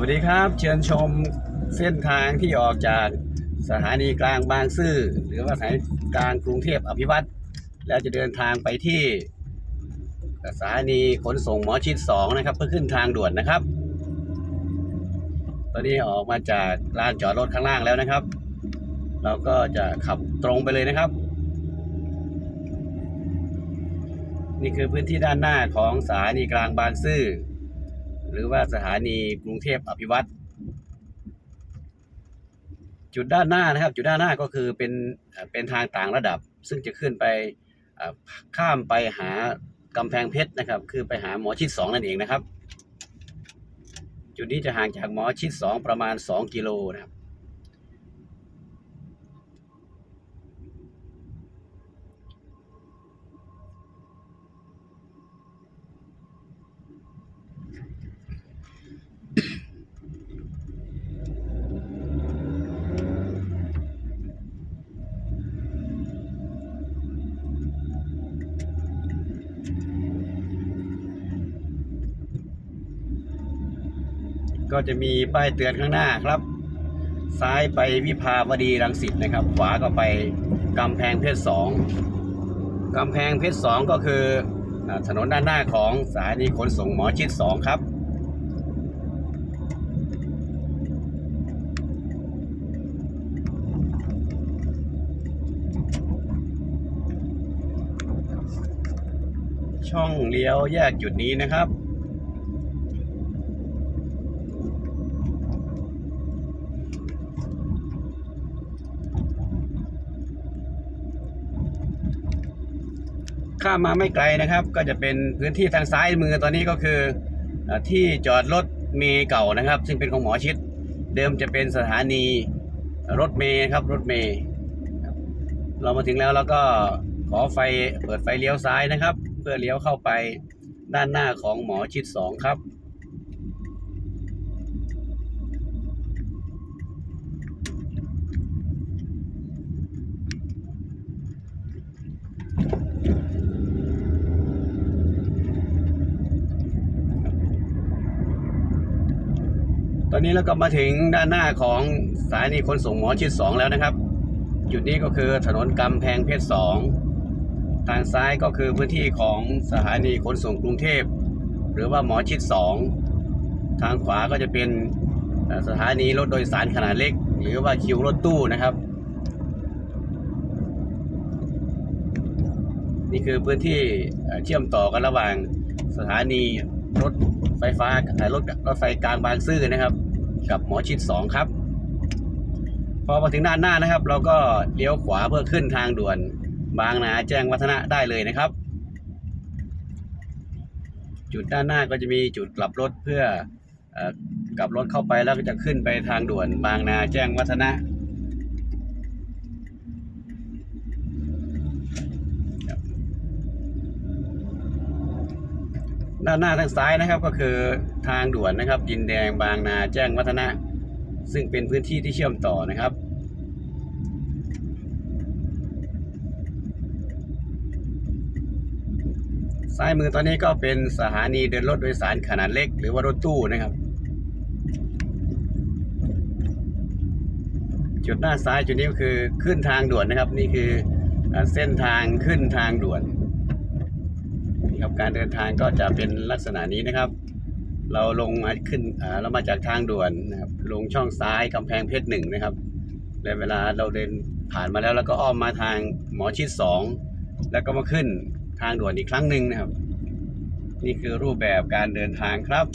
วัสดีครับเชิญชมเส้นทางที่ออกจากสถานีกลางบางซื่อหรือว่าสถานีกลางกรุงเทพอภิวัตรแล้วจะเดินทางไปที่สถานีขนส่งหมอชิดสองนะครับ เพื่อขึ้นทางด่วนนะครับ ตอนนี้ออกมาจากลานจอดรถข้างล่างแล้วนะครับ เราก็จะขับตรงไปเลยนะครับ นี่คือพื้นที่ด้านหน้าของสถานีกลางบางซื่อ หรือว่าสถานีกรุงเทพอภิวัตรจุดด้านหน้านะครับ จุดด้านหน้าก็คือเป็นเป็นทางต่างระดับ ซึ่งจะขึ้นไปข้ามไปหากำแพงเพชรนะครับ คือไปหาหมอชิดสองนั่นเองนะครับ จุดนี้จะห่างจากหมอชิดสองประมาณสองกิโลนะครับ ก็จะมีป้ายเตือนข้างหน้าครับ ซ้ายไปวิภาวดีรังสิตนะครับ ขวาก็ไปกำแพงเพชรสองกำแพงเพชรสองก็คือถนนด้านหน้าของสถานีขนส่งหมอชิดสองครับช่องเลี้ยวแยกจุดนี้นะครับ ข้ามมาไม่ไกลนะครับ ก็จะเป็นพื้นที่ทางซ้ายมือตอนนี้ก็คืออที่จอดรถเมย์เก่านะครับ ซึ่งเป็นของหมอชิด เดิมจะเป็นสถานีรถเมย์ครับรถเมย์เรามาถึงแล้วแล้วก็ขอไฟเปิดไฟเลี้ยวซ้ายนะครับ เพื่อเลี้ยวเข้าไปด้านหน้าของหมอชิดสองครับ อนนี้เราก็มาถึงด้านหน้าของสถานีขนส่งหมอชิดสองแล้วนะครับ จุดนี้ก็คือถนนกำแพงเพชรสองทางซ้ายก็คือพื้นที่ของสถานีขนส่งกรุงเทพ หรือว่าหมอชิดสองทางขวาก็จะเป็นสถานีรถโดยสารขนาดเล็ก หรือว่าคิวรถตู้นะครับ นี่คือพื้นที่เชื่อมต่อกันระหว่างสถานีรถไฟฟ้ารถรถไฟกลางบางซื่อนะครับ กับหมอชิดสองครับ พอมาถึงด้านหน้านะครับ เราก็เลี้ยวขวาเพื่อขึ้นทางด่วน บางนาแจ้งวัฒนะได้เลยนะครับ จุดด้านหน้าก็จะมีจุดกลับรถเพื่อเออกลับรถเข้าไปแล้วก็จะขึ้นไปทางด่วน บางนาแจ้งวัฒนะ ด้านหน้าทางซ้ายนะครับก็คือทางด่วนนะครับดินแดงบางนาแจ้งวัฒนะ ซึ่งเป็นพื้นที่ที่เชื่อมต่อนะครับ ซ้ายมือตอนนี้ก็เป็นสถานีเดินรถโดยสารขนาดเล็ก หรือว่ารถตู้นะครับ จุดหน้าซ้ายจุดนี้ก็คือขึ้นทางด่วนนะครับ นี่คือเส้นทางขึ้นทางด่วน ครับการเดินทางก็จะเป็นลักษณะนี้นะครับ เราลงมาขึ้นเรามาจากทางด่วนนะครับลงช่องซ้ายกำแพงเพชรหนึ่งนะครับและเวลาเราเดินผ่านมาแล้วแล้วก็อ้อมมาทางหมอชิดสองแล้วก็มาขึ้นทางด่วนอีกครั้งหนึ่งนะครับ นี่คือรูปแบบการเดินทางครับ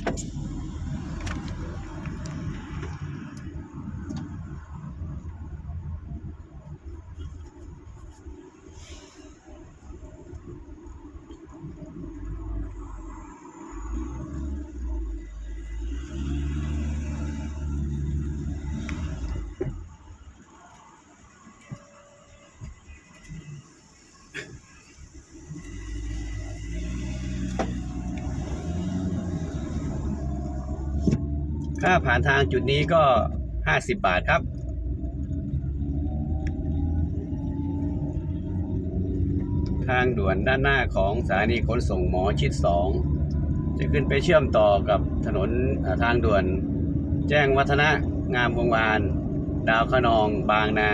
ค่าผ่านทางจุดนี้ก็ 50 บาทครับ ทางด่วนด้านหน้าของสถานีขนส่งหมอชิด 2 จะขึ้นไปเชื่อมต่อกับถนนทางด่วน แจ้งวัฒนะงามวงวาน ดาวขนองบางนา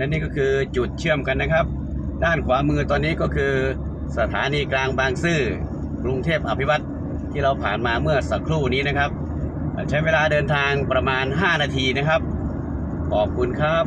และนี่ก็คือจุดเชื่อมกันนะครับ ด้านขวามือตอนนี้ก็คือสถานีกลางบางซื่อกรุงเทพอภิวัตรที่เราผ่านมาเมื่อสักครู่นี้นะครับ ใช้เวลาเดินทางประมาณ 5 นาทีนะครับ ขอบคุณครับ